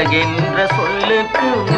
அழகென்ற சொல்லுக்கு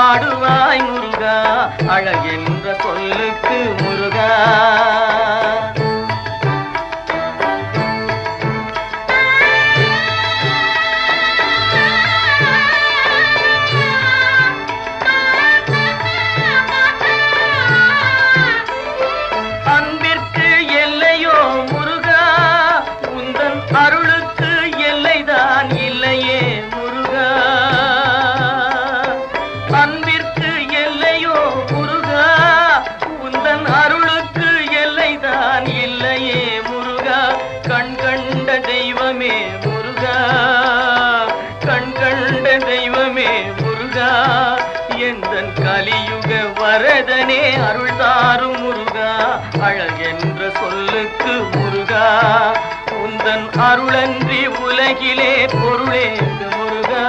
ஆடுவாய் முருகா அழகென்ற அழகனே அருள் தாரும் முருகா அழகென்ற சொல்லுக்கு முருகா. உந்தன் அருளன்றி உலகிலே பொருளேது முருகா.